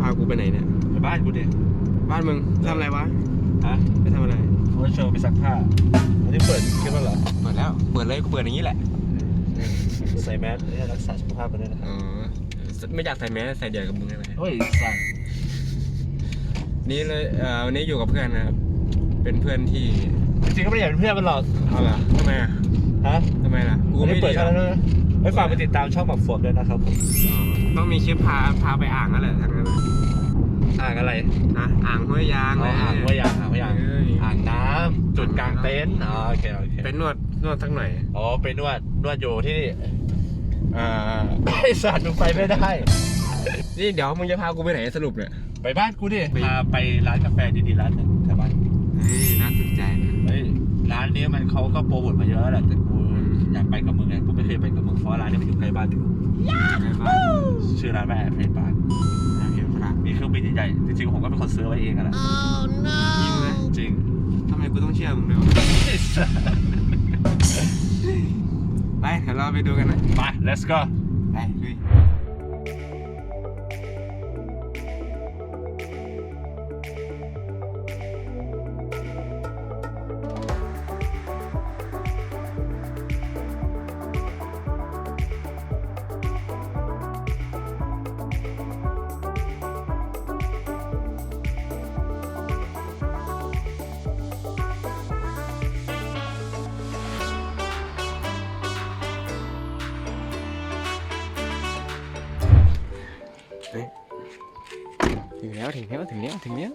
พากูไปไหนเนี่ย ไปบ้านกูดิบ้านมึงทำอะไรวะ ฮะไปทำอะไรโอ้ยโชว์ไปซักผ้าอันนี้เปิดคลิปแล้วเหรอ เปิดแล้ว เปิดเลยกูเปิดอย่างนี้แหละใส่แมสเนี่ยรักษาสุขภาพกันด้วยนะคอ๋รับอไม่อยากใส่แมสใส่เดียวกับมึงได้ไหมเฮ้ยสั่งนี่เลยเอ่อวันนี้อยู่กับเพื่อนนะครับ เป็นเพื่อนที่จริงๆก็ไม่ได้อยากเป็นเพื่อนมันหรอกเอาล่ะทำไมอะฮะทำไมล่ะ กูอันไม่นี้เปิดดีช่องหรแล้วอนะ ไม่ฝากไปติดตามช่องหมักฝนด้วยนะครับผมอ๋อต้องมีคลิปพาพาไปอ่างนั่นแหละทางนั้นน่ะอ่างอะไรอะอ่างห้วยยางอ๋ออ่างห้วยยางอ่างห้วยยางเอ้ยอ่างน้ำจุดกลางเต็นท์อ๋อโอเคโอเคเป็นนวดนวดสักหน่อย อ๋อไปนวดนวดอยู่ที่นี่ อ่า ไอสัตว์มึงไปไม่ได้ นี่เดี๋ยวมึงจะพากูไปไหนสรุปเนี่ย ไปบ้านกูดิไป พาไปร้านกาแฟดีๆร้านหนึ่งแถวบ้านเฮ้ยน่าสนใจนะ เฮ้ยร้านนี้มันเขาก็โปรโมทมาเยอะแหละแต่กู อยากไปกับมึงไงกูไม่เคยไปกับมึงเพราะร้านนี้มันอยู่ใกล้บ้านกูใกล้บ้านชื่อร้านว่าแอร์เฟรนบาร์เห็นปะมีเครื่องบินใหญ่ๆจริงๆผมก็เป็นคนซื้อไว้เองอะแหละจริงไหมจริงทำไมกูต้องเชื่อมึงด้วยวะไปเดี๋ยวเราไปดูกันนะไป let's go ไปลุย ถึงแล้วถึงแล้วถึงแล้วถึงแล้ว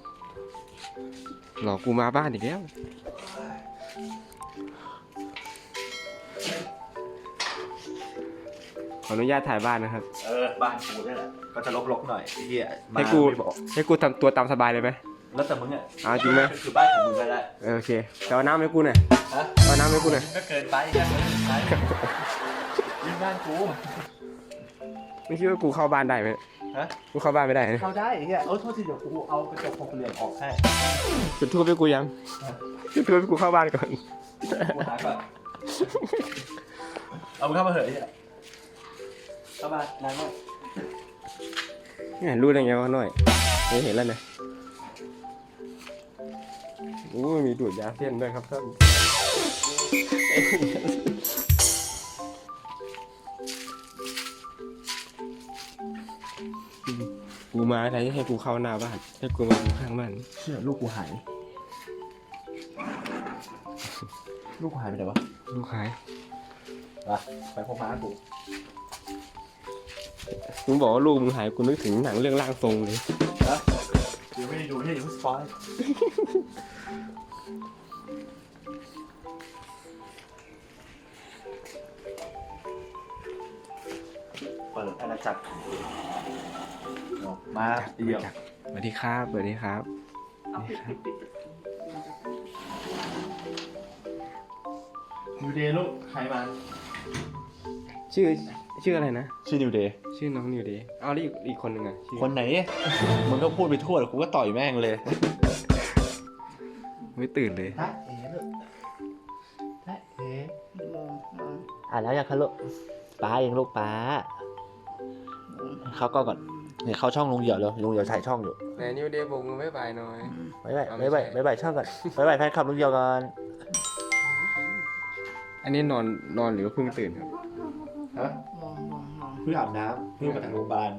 หลอกกูมาบ้านอีกแล้วขออนุญาตถ่ายบ้านนะครับ เออ บ้านกูเนี่ยแหละก็จะลกๆหน่อยไอ้เหี้ยมาให้กูไม่บอก ให้กูทำตัวตามสบายเลยไหมแล้วแต่มึงอะเอาจริงไหมคือบ้านของมึงก็ได้เออโอเคแต่เอาน้ำให้กูหน่อยฮะเอาน้ำให้กูหน่อยก็เกินไปก็เกินไปนี่บ้านกูไม่คิดว่ากูเข้าบ้านได้ไหม ฮะ กูเข้าบ้านไม่ได้นะเข้าได้ไอ้เหี้ยเออโทษทีเดี๋ยวกูเอากระจกหกเหลี่ยมออกให้จุดทูบให้กูยังฮะจุดทูบให้กูเข้าบ้านก่อนกูหาก่อนเอามึงเข้ามาเถอะไอ้เหี้ยเข้ามาล้างหน่อยเนี่ยรู้ได้ไงว่าน้อยเฮ้ยเห็นแล้วนะโอ้ยมีดูดยาเส้นด้วยครับท่าน มาอะไรให้กูเข้าหน้าบ้าน ให้กูมาอยู่ข้างบ้านเชื่อลูกกูหาย ลูกกูหายไปไหนวะลูกขายไปไปพบม้ากูมึงบอกว่าลูกมึงหายกูนึกถึงหนังเรื่องร่างทรงเลยฮะเดี๋ยวไม่ได้ดูที่อย่าเพิ่งสปอย เปิดอาณาจักรมาเดี่ยวสวัสดีครับสวัสดีครับนิวเดย์ลูกใครมาชื่อชื่ออะไรนะ ชื่อนิวเดย์ชื่อน้องนิวเดย์เอาแล้วอีกอีกคนหนึ่งอะชื่อคนไหน มึงก็พูดไปทั่วแล้วกูก็ต่อยแม่งเลย ไม่ตื่นเลยฮะเอ๋ลูกฮะเอ๋อ่านแล้วยังคะลูกป้าเองลูกป้า เขาก็ก่อนเนี่ยเขาช่องลุงเหี่ยวเลยลุงเหี่ยวถ่ายช่องอยู่ไหนนิวเดย์บอกมึงไม่บายหน่อย บ๊ายบายเอาไม่บ๊ายบายใช่ บ๊ายบายช่องก่อนบ๊ายบายแฟนคลับลุงเหี่ยวก่อนอันนี้นอนนอนหรือว่าเพิ่งตื่นครับ ฮะเพิ่งอาบน้ำเพิ่งมาจากโรงพยาบาล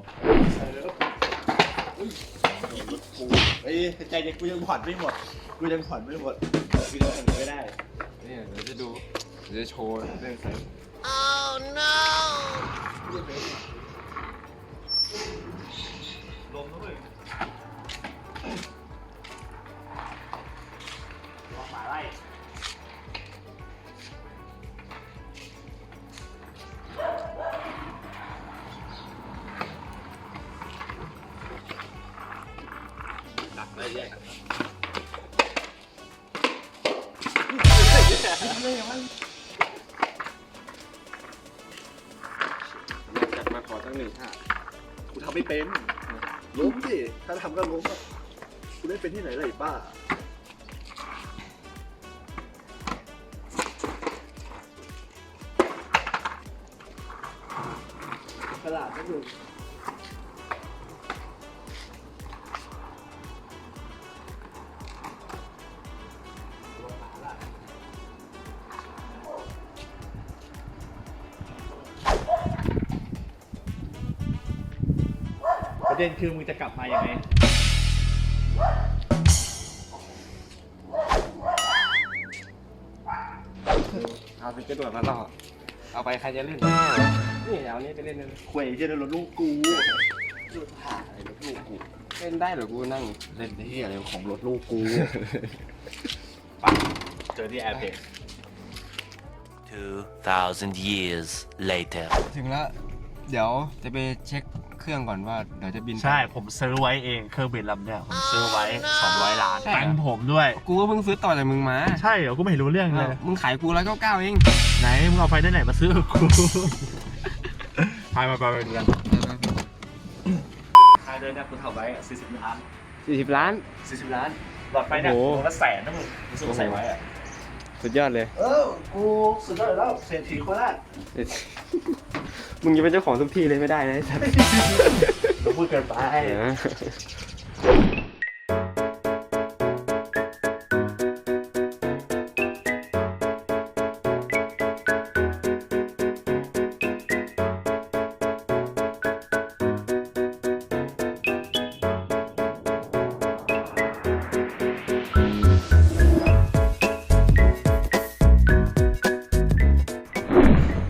เฮ้ยใจเย็นกูยังผ่อนไม่หมด กูยังผ่อนไม่หมดกูยังผ่อนไม่ได้ เนี่ยเดี๋ยวจะดูเดี๋ยวจะโชว์เรื่องใส่ลม จัดมาขอตั้งหนึ่งท่ากูทำไม่เป็น ล้มดิ ถ้าทำก็ล้มอะกูได้เป็นที่ไหนล่ะไอ้บ้าฉลาดนะมึง ประเด็นคือมึงจะกลับมายังไง เอาไปกระโดดมาล่อเอาไปใครจะเล่น นี่เอานี้ไปเล่นเลยควยเหี้ยในรถลูกกูดูถ่ายรถลูกกู เล่นได้เหรอกูนั่ง เล่นที่อะไรของรถลูกกู เจอที่แอร์เพย์2,000 years later. ถึงแล้ว เดี๋ยวจะไปเช็ค เครื่องก่อนว่าเดี๋ยวจะบินไป ใช่ผมซื้อไว้เองเครื่องบินลำเนี่ยผมซื้อไว้ 200 ล้านใช่เหรอ ตังค์ผมด้วย กูก็เพิ่งซื้อต่อจากมึงมาใช่เหรอกูไม่รู้เรื่องเลยเออมึงขายกูร้อยเก้าเก้าเองไหนมึงเอาไฟได้ไหนมาซื้อกับกู พายมาไปไปกันพายเดินเนี่ยกูทำไว้อะ40 ล้าน สี่สิบล้าน 40 ล้าน หลอดไฟเนี่ยโอ้โห ตัวละแสนนะมึงมึงซื้อมาใส่ไว้อะ สุดยอดเลย เออ กูสุดยอดแล้วเศรษฐีโคราชมึงจะเป็นเจ้าของทุกที่เลยไม่ได้นะไอ้สัส เราพูดเกินไป เออ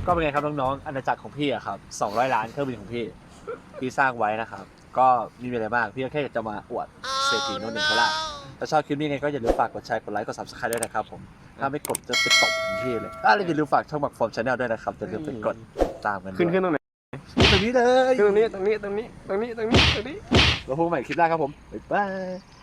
ก็เป็นไงครับน้องๆอาณาจักรของพี่อะครับ200 ล้านเครื่องบินของพี่ พี่สร้างไว้นะครับ ก็ไมมีอะไรมากพี่ก็แค่จะมาอวดเศรษฐีโนนหนึ่งโคราชถ้าชอบคลิปนี้ไงก็อย่าลืมฝากกดแชร์กดไลค์กด subscribe ด้วยนะครับผมถ้าไม่กดจะไปตบถึงที่เลยอะแล้วอย่าลืมฝากช่องบักฟอร์มชาแนลด้วยนะครับอย่าลืมไปกดตามกันด้วยขึ้นขึ้นตรงไหนตรงนี้เลยขึ้นตรงนี้ตรงนี้ตรงนี้ตรงนี้ตรงนี้ตรงนี้เราพบกันใหม่คลิปหน้าครับผมบ๊ายบาย